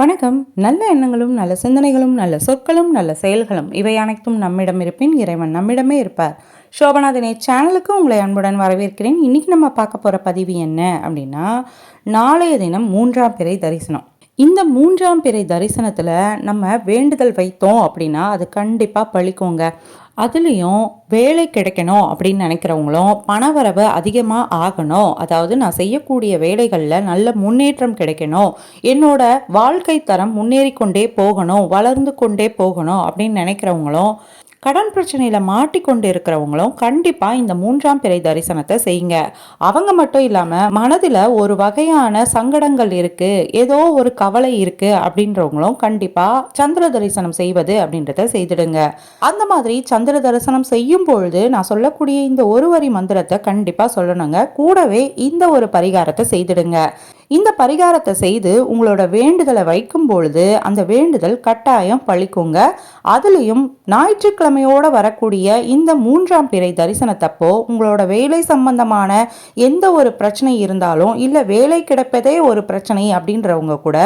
வணக்கம். நல்ல எண்ணங்களும் நல்ல சிந்தனைகளும் நல்ல சொற்களும் நல்ல செயல்களும் இவை அனைத்தும் நம்மிடம் இருப்பின் இறைவன் நம்மிடமே இருப்பார். சோபநாதனே சேனலுக்கு உங்களை அன்புடன் வரவேற்கிறேன். இன்றைக்கி நம்ம பார்க்க போகிற பதிவு என்ன அப்படின்னா நாளைய தினம் மூன்றாம் பிறை தரிசனம். இந்த மூன்றாம் பிறை தரிசனத்தில் நம்ம வேண்டுதல் வைத்தோம் அப்படின்னா அது கண்டிப்பாக பழிக்குங்க. அதுலேயும் வேலை கிடைக்கணும் அப்படின்னு நினைக்கிறவங்களும் பணவரவு அதிகமாக ஆகணும். அதாவது நான் செய்யக்கூடிய வேலைகளில் நல்ல முன்னேற்றம் கிடைக்கணும். என்னோட வாழ்க்கை தரம் முன்னேறி கொண்டே போகணும் வளர்ந்து கொண்டே போகணும் அப்படின்னு நினைக்கிறவங்களும் கடன் பிரச்சனையில் மாட்டிக்கொண்டு இருக்கிறவங்களும் கண்டிப்பாக இந்த மூன்றாம் பிறை தரிசனத்தை செய்யுங்க. அவங்க மட்டும் இல்லாமல் மனதில் ஒரு வகையான சங்கடங்கள் இருக்குது ஏதோ ஒரு கவலை இருக்குது அப்படின்றவங்களும் கண்டிப்பாக சந்திர தரிசனம் செய்வது அப்படின்றத செய்திடுங்க. அந்த மாதிரி சந்திர தரிசனம் செய்யும் பொழுது நான் சொல்லக்கூடிய இந்த ஒரு வரி மந்திரத்தை கண்டிப்பாக சொல்லணுங்க. கூடவே இந்த ஒரு பரிகாரத்தை செய்திடுங்க. இந்த பரிகாரத்தை செய்து உங்களோட வேண்டுதலை வைக்கும் பொழுது அந்த வேண்டுதல் கட்டாயம் பழிக்குங்க. அதுலேயும் ஞாயிற்றுக்கிழமையோடு வரக்கூடிய இந்த மூன்றாம் பிறை தரிசனத்தப்போ உங்களோட வேலை சம்பந்தமான எந்த ஒரு பிரச்சனை இருந்தாலும் இல்லை வேலை கிடைப்பதே ஒரு பிரச்சனை அப்படின்றவங்க கூட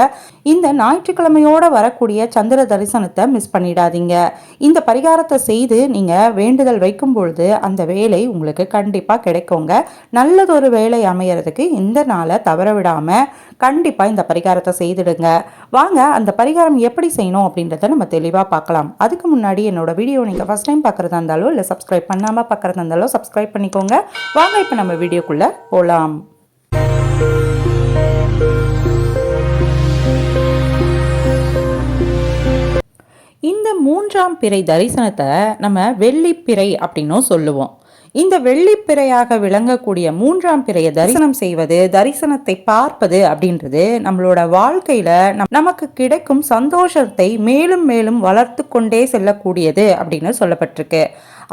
இந்த ஞாயிற்றுக்கிழமையோடு வரக்கூடிய சந்திர தரிசனத்தை மிஸ் பண்ணிடாதீங்க. இந்த பரிகாரத்தை செய்து நீங்கள் வேண்டுதல் வைக்கும் பொழுது அந்த வேலை உங்களுக்கு கண்டிப்பாக கிடைக்குங்க. நல்லதொரு வேலை அமையறதுக்கு இந்த நாளை தவற விடாமல் கண்டிப்பாக இந்த பரிகாரத்தை செய்துடுங்க. வாங்க அந்த பரிகாரம் எப்படி செய்யணும் அப்படின்றத நம்ம தெளிவாக பார்க்கலாம். அதுக்கு முன்னாடி என்னோட வீடியோ நீங்கள் ஃபஸ்ட் டைம் பார்க்குறதா இருந்தாலும் இல்லை சப்ஸ்கிரைப் பண்ணாமல் பார்க்குறதா இருந்தாலும் சப்ஸ்கிரைப் பண்ணிக்கோங்க. வாங்க இப்போ நம்ம வீடியோக்குள்ளே போகலாம் இந்த மூன்றாம் பிறை தரிசனத்தை நம்ம வெள்ளிப்பிறை அப்படின்னும் சொல்லுவோம். இந்த வெள்ளிப்பிறையாக விளங்கக்கூடிய மூன்றாம் பிறையை தரிசனம் செய்வது தரிசனத்தை பார்ப்பது அப்படின்றது நம்மளோட வாழ்க்கையில நமக்கு கிடைக்கும் சந்தோஷத்தை மேலும் மேலும் வளர்த்து கொண்டே செல்லக்கூடியது அப்படின்னு சொல்லப்பட்டிருக்கு.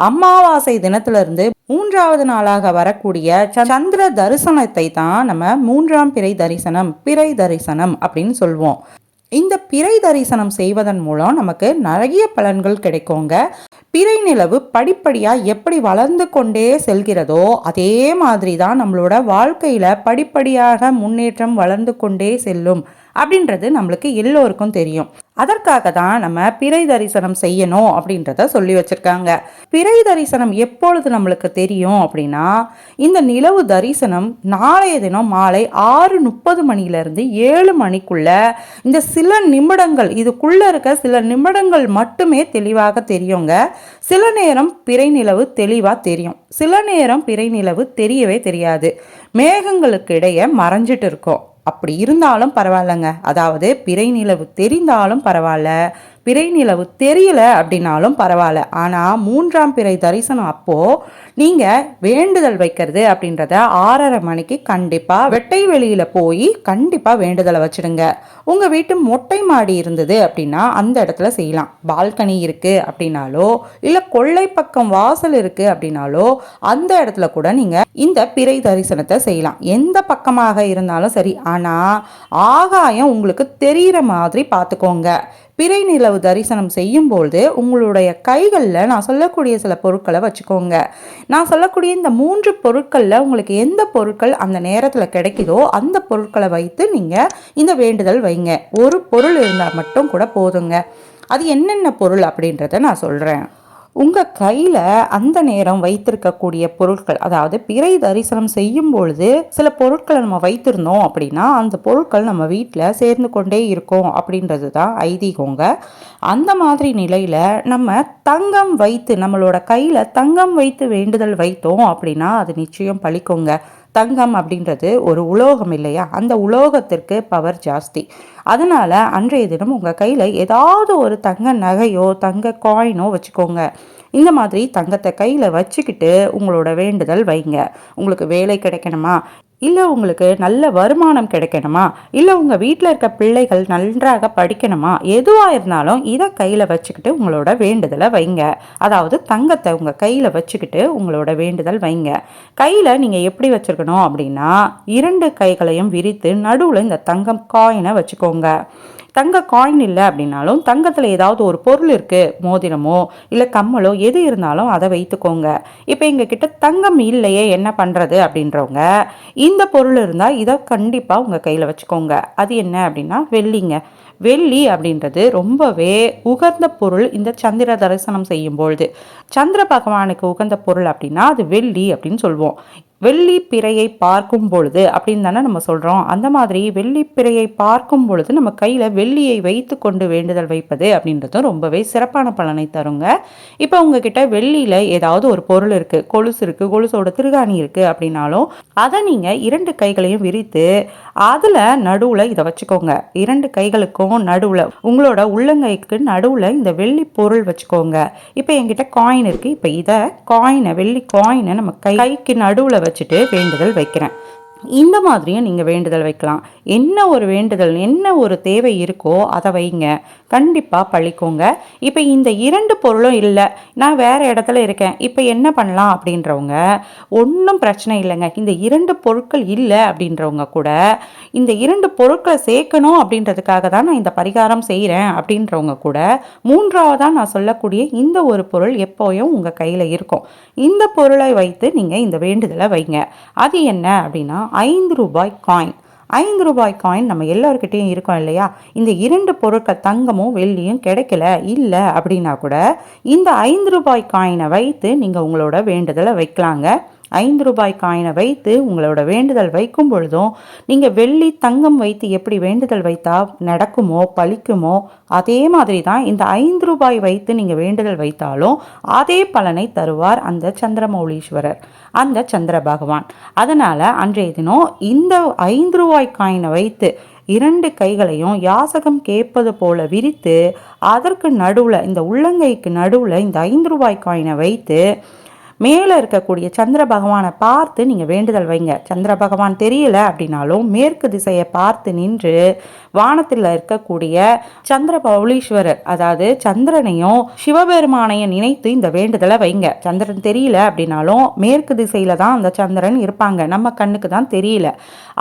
அமாவாசை தினத்திலிருந்து மூன்றாவது நாளாக வரக்கூடிய சந்திர தரிசனத்தை தான் நம்ம மூன்றாம் பிறை தரிசனம் பிறை தரிசனம் அப்படின்னு சொல்லுவோம் இந்த பிறை தரிசனம் செய்வதன் மூலம் நமக்கு நிறைய பலன்கள் கிடைக்குங்க. பிறை நிலவு படிப்படியாக எப்படி வளர்ந்து கொண்டே செல்கிறதோ அதே மாதிரி தான் நம்மளோட வாழ்க்கையில் படிப்படியாக முன்னேற்றம் வளர்ந்து கொண்டே செல்லும். அப்படின்றது நம்மளுக்கு எல்லோருக்கும் தெரியும். அதற்காக தான் நம்ம பிறை தரிசனம் செய்யணும் அப்படின்றத சொல்லி வச்சிருக்காங்க. பிறை தரிசனம் எப்பொழுது நம்மளுக்கு தெரியும் அப்படின்னா இந்த நிலவு தரிசனம் நாளைய தினம் மாலை ஆறு முப்பது மணிலேருந்து ஏழு மணிக்குள்ள இந்த சில நிமிடங்கள் இதுக்குள்ளே இருக்க சில நிமிடங்கள் மட்டுமே தெளிவாக தெரியுங்க. சில நேரம் பிறை நிலவு தெளிவாக தெரியும். சில நேரம் பிறை நிலவு தெரியவே தெரியாது. மேகங்களுக்கு இடையே மறைஞ்சிட்டு இருக்கோம். அப்படி இருந்தாலும் பரவாயில்லைங்க. அதாவது பிறை நிலவு தெரிந்தாலும் பரவாயில்ல. பிறை நிலவு தெரியல அப்படின்னாலும் பரவாயில்ல. ஆனால் மூன்றாம் பிறை தரிசனம் அப்போது நீங்கள் வேண்டுதல் வைக்கிறது அப்படின்றத ஆறரை மணிக்கு கண்டிப்பாக வெட்டை வெளியில் போய் கண்டிப்பாக வேண்டுதலை வச்சுடுங்க. உங்கள் வீட்டு மொட்டை மாடி இருந்தது அப்படின்னா அந்த இடத்துல செய்யலாம். பால்கனி இருக்குது அப்படின்னாலோ இல்லை கொள்ளை பக்கம் வாசல் இருக்குது அப்படின்னாலோ அந்த இடத்துல கூட நீங்கள் இந்த பிறை தரிசனத்தை செய்யலாம். எந்த பக்கமாக இருந்தாலும் சரி. ஆனால் ஆகாயம் உங்களுக்கு தெரிகிற மாதிரி பார்த்துக்கோங்க. பிறை நிலவு தரிசனம் செய்யும்போது உங்களுடைய கைகளில் நான் சொல்லக்கூடிய சில பொருட்களை வச்சுக்கோங்க. நான் சொல்லக்கூடிய இந்த மூன்று பொருட்களில் உங்களுக்கு எந்த பொருட்கள் அந்த நேரத்தில் கிடைக்குதோ அந்த பொருட்களை வைத்து நீங்கள் இந்த வேண்டுதல் வைங்க. ஒரு பொருள் இருந்தால் மட்டும் கூட போதுங்க. அது என்னென்ன பொருள் அப்படின்றத நான் சொல்கிறேன் உங்கள் கையில் அந்த நேரம் வைத்திருக்கக்கூடிய பொருட்கள் அதாவது பிறை தரிசனம் செய்யும் பொழுது சில பொருட்களை நம்ம வைத்திருந்தோம் அப்படின்னா அந்த பொருட்கள் நம்ம வீட்டில் சேர்ந்து கொண்டே இருக்கும் அப்படின்றது தான் ஐதீகங்க. அந்த மாதிரி நிலையில் நம்ம தங்கம் வைத்து நம்மளோட கையில் தங்கம் வைத்து வேண்டுதல் வைத்தோம் அப்படின்னா அது நிச்சயம் பழிக்குங்க. தங்கம் அப்படின்றது ஒரு உலோகம் இல்லையா? அந்த உலோகத்திற்கு பவர் ஜாஸ்தி. அதனால் அன்றைய தினம் உங்கள் கையில் ஏதாவது ஒரு தங்க நகையோ தங்க காயினோ வச்சுக்கோங்க. இந்த மாதிரி தங்கத்தை கையில் வச்சுக்கிட்டு உங்களோட வேண்டுதல் வைங்க. உங்களுக்கு வேலை கிடைக்கணுமா? இல்லை உங்களுக்கு நல்ல வருமானம் கிடைக்கணுமா? இல்லை உங்கள் வீட்டில் இருக்க பிள்ளைகள் நன்றாக படிக்கணுமா? எதுவாக இருந்தாலும் இதை கையில் வச்சுக்கிட்டு உங்களோட வேண்டுதலை வைங்க. அதாவது தங்கத்தை உங்கள் கையில் வச்சுக்கிட்டு உங்களோட வேண்டுதல் வைங்க. கையில் நீங்கள் எப்படி வச்சுருக்கணும் அப்படின்னா இரண்டு கைகளையும் விரித்து நடுவில் இந்த தங்கம் காயினை வச்சுக்கோங்க. தங்க காயின் இல்லை அப்படின்னாலும் தங்கத்தில் ஏதாவது ஒரு பொருள் இருக்குது மோதிரமோ இல்லை கம்மலோ எது இருந்தாலும் அதை வைத்துக்கோங்க. இப்போ எங்கள் கிட்ட தங்கம் இல்லையே என்ன பண்ணுறது அப்படின்றவங்க இந்த பொருள் இருந்தால் இதை கண்டிப்பாக உங்கள் கையில் வச்சுக்கோங்க. அது என்ன அப்படின்னா வெள்ளிங்க. வெள்ளி அப்படின்றது ரொம்பவே உகந்த பொருள் இந்த சந்திர தரிசனம் செய்யும் பொழுது சந்திர பகவானுக்கு உகந்த பொருள் அப்படின்னா அது வெள்ளி அப்படின்னு சொல்லுவோம் வெள்ளி பிறையை பார்க்கும் பொழுது அப்படின்னு தானே நம்ம சொல்கிறோம் அந்த மாதிரி வெள்ளி பிறையை பார்க்கும் பொழுது நம்ம கையில் வெள்ளியை வைத்து கொண்டு வேண்டுதல் வைப்பது அப்படின்றதும் ரொம்பவே சிறப்பான பலனை தருங்க. இப்போ உங்ககிட்ட வெள்ளியில் ஏதாவது ஒரு பொருள் இருக்குது கொலுசு இருக்குது கொலுசோட திருகாணி இருக்குது அப்படின்னாலும் அதை நீங்கள் இரண்டு கைகளையும் விரித்து அதில் நடுவில் இதை வச்சுக்கோங்க. இரண்டு கைகளுக்கும் நடுவில் உங்களோட உள்ளங்கைக்கு நடுவில் இந்த வெள்ளி பொருள் வச்சுக்கோங்க. இப்போ என்கிட்ட காயின் இருக்குது இப்போ இதை காயினை வெள்ளி காயினை நம்ம கை கைக்கு நடுவில் வச்சுட்டு வேண்டுதல் வைக்கிறேன். இந்த மாதிரியும் நீங்கள் வேண்டுதல் வைக்கலாம். என்ன ஒரு வேண்டுதல் என்ன ஒரு தேவை இருக்கோ அதை வைங்க. கண்டிப்பாக பழிக்கோங்க. இப்போ இந்த இரண்டு பொருளும் இல்லை. நான் வேறு இடத்துல இருக்கேன். இப்போ என்ன பண்ணலாம் அப்படின்றவங்க ஒன்றும் பிரச்சனை இல்லைங்க. இந்த இரண்டு பொருட்கள் இல்லை அப்படின்றவங்க கூட இந்த இரண்டு பொருட்களை சேர்க்கணும் அப்படின்றதுக்காக தான் நான் இந்த பரிகாரம் செய்கிறேன் அப்படின்றவங்க கூட மூன்றாவதாக நான் சொல்லக்கூடிய இந்த ஒரு பொருள் எப்போயும் உங்கள் கையில் இருக்கும். இந்த பொருளை வைத்து நீங்கள் இந்த வேண்டுதலை வைங்க. அது என்ன அப்படின்னா ஐந்து ரூபாய் காயின் ஐந்து ரூபாய் காயின் நம்ம எல்லோருக்கிட்டேயும் இருக்கோம் இல்லையா? இந்த இரண்டு பொருட்கள் தங்கமும் வெள்ளியும் கிடைக்கல இல்லை அப்படின்னா கூட இந்த ஐந்து ரூபாய் காயினை வைத்து நீங்கள் உங்களோட வேண்டுதலை வைக்கலாங்க. ஐந்து ரூபாய் காயினை வைத்து உங்களோட வேண்டுதல் வைக்கும் பொழுதும் நீங்கள் வெள்ளி தங்கம் வைத்து எப்படி வேண்டுதல் வைத்தா நடக்குமோ பழிக்குமோ அதே மாதிரி தான் இந்த ஐந்து ரூபாய் வைத்து நீங்கள் வேண்டுதல் வைத்தாலும் அதே பலனை தருவார் அந்த சந்திரமௌலீஸ்வரர் அந்த சந்திர பகவான். அதனால் அன்றைய தினம் இந்த ஐந்து ரூபாய் காயினை வைத்து இரண்டு கைகளையும் யாசகம் கேட்பது போல விரித்து அதற்கு நடுவில் இந்த உள்ளங்கைக்கு நடுவில் இந்த ஐந்து ரூபாய் காயினை வைத்து மேலே இருக்கக்கூடிய சந்திர பகவானை பார்த்து நீங்கள் வேண்டுதல் வைங்க. சந்திர பகவான் தெரியல அப்படின்னாலும் மேற்கு திசையை பார்த்து நின்று வானத்தில் இருக்கக்கூடிய சந்திர பௌலீஸ்வரர் அதாவது சந்திரனையும் சிவபெருமானையும் நினைத்து இந்த வேண்டுதலை வைங்க. சந்திரன் தெரியல அப்படின்னாலும் மேற்கு திசையில் தான் அந்த சந்திரன் இருப்பாங்க. நம்ம கண்ணுக்கு தான் தெரியல.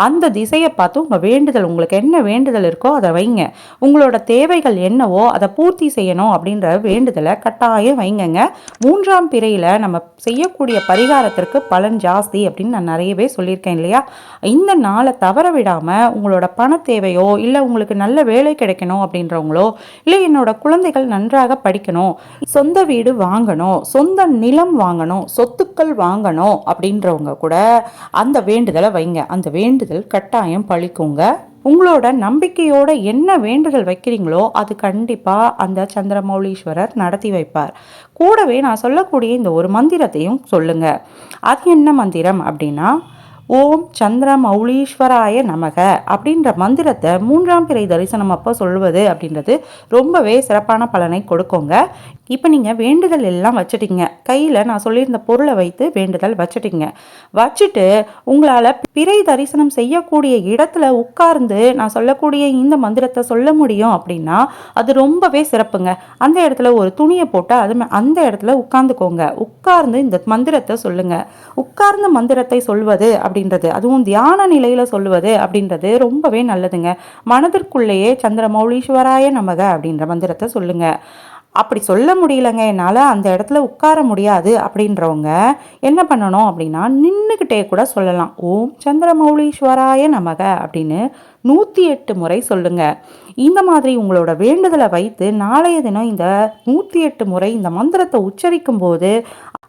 அந்த திசையை பார்த்து உங்கள் வேண்டுதல் உங்களுக்கு என்ன வேண்டுதல் இருக்கோ அதை வைங்க. உங்களோட தேவைகள் என்னவோ அதை பூர்த்தி செய்யணும் அப்படின்ற வேண்டுதலை கட்டாயம் வைங்கங்க. மூன்றாம் பிறையில் நம்ம செய்யக்கூடிய பரிகாரத்திற்கு பலன் ஜாஸ்தி அப்படின்னு நான் நிறையவே சொல்லியிருக்கேன் இல்லையா? இந்த நாளை தவற விடாமல் உங்களோட பண தேவையோ இல்லை உங்களுக்கு நல்ல வேலை கிடைக்கணும் அப்படின்றவங்களோ இல்லை என்னோட குழந்தைகள் நன்றாக படிக்கணும் சொந்த வீடு வாங்கணும் சொந்த நிலம் வாங்கணும் சொத்துக்கள் வாங்கணும் அப்படின்றவங்க கூட அந்த வேண்டுதலை வைங்க. அந்த வேண்டுதல் கட்டாயம் பழிக்குங்க. உங்களோட நம்பிக்கையோட என்ன வேண்டுதல் வைக்கிறீங்களோ அது கண்டிப்பாக அந்த சந்திரமௌலீஸ்வரர் நடத்தி வைப்பார். கூடவே நான் சொல்லக்கூடிய இந்த ஒரு மந்திரத்தையும் சொல்லுங்கள் அது என்ன மந்திரம் அப்படின்னா ஓம் சந்திர மௌலீஸ்வராய நமக அப்படின்ற மந்திரத்தை மூன்றாம் பிறை தரிசனம் அப்போ சொல்வது அப்படின்றது ரொம்பவே சிறப்பான பலனை கொடுக்குங்க. இப்போ நீங்கள் வேண்டுதல் எல்லாம் வச்சுட்டிங்க. கையில் நான் சொல்லியிருந்த பொருளை வைத்து வேண்டுதல் வச்சுட்டிங்க. வச்சுட்டு உங்களால் பிறை தரிசனம் செய்யக்கூடிய இடத்துல உட்கார்ந்து நான் சொல்லக்கூடிய இந்த மந்திரத்தை சொல்ல முடியும் அப்படின்னா அது ரொம்பவே சிறப்புங்க. அந்த இடத்துல ஒரு துணியை போட்டு அது அந்த இடத்துல உட்கார்ந்துக்கோங்க. உட்கார்ந்து இந்த மந்திரத்தை சொல்லுங்கள் உட்கார்ந்த மந்திரத்தை சொல்வது அப்படின்றது அதுவும் தியான நிலையில் சொல்லுவது அப்படின்றது ரொம்பவே நல்லதுங்க. மனதிற்குள்ளேயே சந்திர மௌலீஸ்வராய நமக அப்படின்ற மந்திரத்தை சொல்லுங்கள் அப்படி சொல்ல முடியலங்க. என்னால் அந்த இடத்துல உட்கார முடியாது அப்படின்றவங்க என்ன பண்ணணும் அப்படின்னா நின்றுக்கிட்டே கூட சொல்லலாம். ஓம் சந்திரமௌலீஸ்வராய நமக அப்படின்னு நூற்றி எட்டு முறை சொல்லுங்க. இந்த மாதிரி உங்களோட வேண்டுதலை வைத்து நாளைய தினம் இந்த நூற்றி எட்டு முறை இந்த மந்திரத்தை உச்சரிக்கும் போது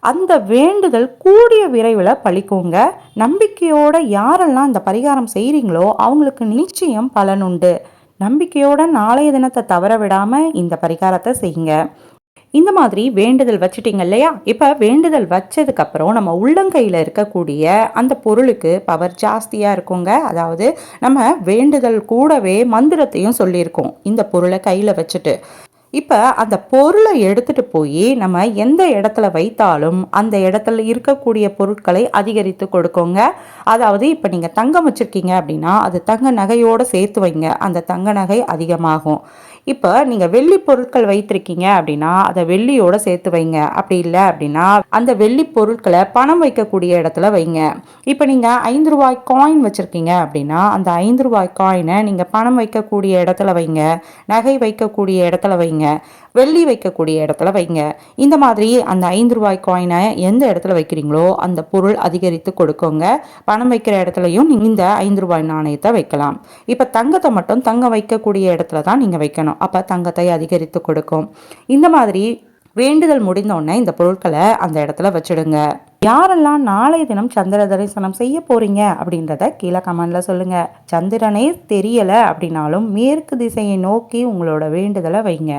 அந்த வேண்டுதல் கூடிய விரைவில் பழிக்குங்க. நம்பிக்கையோட யாரெல்லாம் இந்த பரிகாரம் செய்கிறீங்களோ அவங்களுக்கு நிச்சயம் பலனுண்டு நம்பிக்கையோட நாளைய தினத்தை தவற விடாமல் இந்த பரிகாரத்தை செய்யுங்க. இந்த மாதிரி வேண்டுதல் வச்சுட்டிங்க இல்லையா? இப்போ வேண்டுதல் வச்சதுக்கப்புறம் நம்ம உள்ளங்கையில் இருக்கக்கூடிய அந்த பொருளுக்கு பவர் ஜாஸ்தியாக இருக்குங்க. அதாவது நம்ம வேண்டுதல் கூடவே மந்திரத்தையும் சொல்லியிருக்கோம். இந்த பொருளை கையில் வச்சுட்டு. இப்போ அந்த பொருளை எடுத்துகிட்டு போய் நம்ம எந்த இடத்துல வைத்தாலும் அந்த இடத்துல இருக்கக்கூடிய பொருட்களை அதிகரித்து கொடுக்கோங்க. அதாவது இப்போ நீங்கள் தங்கம் வச்சுருக்கீங்க அப்படின்னா அது தங்க நகையோடு சேர்த்து வைங்க. அந்த தங்க நகை அதிகமாகும். இப்போ நீங்கள் வெள்ளி பொருட்கள் வைத்திருக்கீங்க அப்படின்னா அதை வெள்ளியோட சேர்த்து வைங்க. அப்படி இல்லை அப்படின்னா அந்த வெள்ளி பொருட்களை பணம் வைக்கக்கூடிய இடத்துல வைங்க. இப்போ நீங்கள் ஐந்து ரூபாய் காயின் வச்சுருக்கீங்க அப்படின்னா அந்த ஐந்து ரூபாய் காயினை நீங்கள் பணம் வைக்கக்கூடிய இடத்துல வைங்க. நகை வைக்கக்கூடிய இடத்துல வைங்க. வைங்க. வெள்ளி வைக்கக்கூடிய இடத்துல வைங்க. இந்த மாதிரி அந்த ஐந்து ரூபாய் காயினை எந்த இடத்துல வைக்கிறீங்களோ அந்த பொருள் அதிகரித்து கொடுக்குங்க. பணம் வைக்கிற இடத்துலையும் இந்த ஐந்து ரூபாய் நாணயத்தை வைக்கலாம். இப்போ தங்கத்தை மட்டும் தங்கம் வைக்கக்கூடிய இடத்துல தான் நீங்கள் வைக்கணும். அப்போ தங்கத்தை அதிகரித்து கொடுக்கும். இந்த மாதிரி வேண்டுதல் முடிந்தோடனே இந்த பொருட்களை அந்த இடத்துல வச்சிடுங்க. யாரெல்லாம் நாளைய தினம் சந்திர தரிசனம் செய்ய போறீங்க அப்படின்றத கீழே கமெண்ட்ல சொல்லுங்க. சந்திரனே தெரியல அப்படின்னாலும் மேற்கு திசையை நோக்கி உங்களோட வேண்டுதலை வைங்க.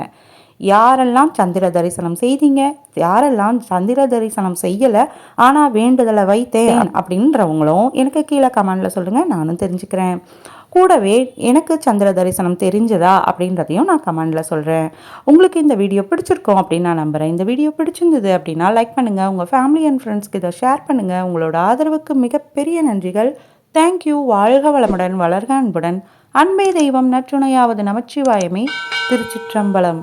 யாரெல்லாம் சந்திர தரிசனம் செய்தீங்க? யாரெல்லாம் சந்திர தரிசனம் செய்யலை? ஆனால் வேண்டுதலை வைத்தேன் அப்படின்றவங்களும் எனக்கு கீழே கமெண்டில் சொல்லுங்கள் நானும் தெரிஞ்சுக்கிறேன். கூடவே எனக்கு சந்திர தரிசனம் தெரிஞ்சதா அப்படின்றதையும் நான் கமெண்டில் சொல்கிறேன் உங்களுக்கு இந்த வீடியோ பிடிச்சிருக்கோம் அப்படின்னு நான் நம்புகிறேன் இந்த வீடியோ பிடிச்சிருந்தது அப்படின்னா லைக் பண்ணுங்கள் உங்கள் ஃபேமிலி அண்ட் ஃப்ரெண்ட்ஸ்க்கு இதை ஷேர் பண்ணுங்கள் உங்களோட ஆதரவுக்கு மிகப்பெரிய நன்றிகள். தேங்க்யூ வாழ்க வளமுடன் வளர்க அன்புடன். அன்பே தெய்வம் நற்றுணையாவது நமச்சிவாயமே. திருச்சிற்றம்பலம்.